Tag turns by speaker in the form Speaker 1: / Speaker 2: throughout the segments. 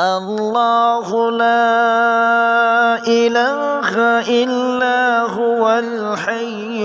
Speaker 1: الله لا إله إلا هو الحي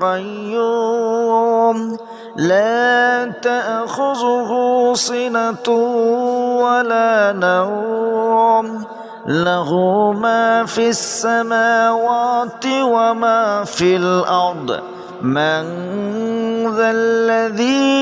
Speaker 1: القيوم. لا تأخذه سنة ولا نوم. له ما في السماوات وما في الأرض. من ذا الذي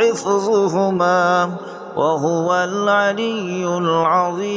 Speaker 1: حفظهما وهو العلي العظيم.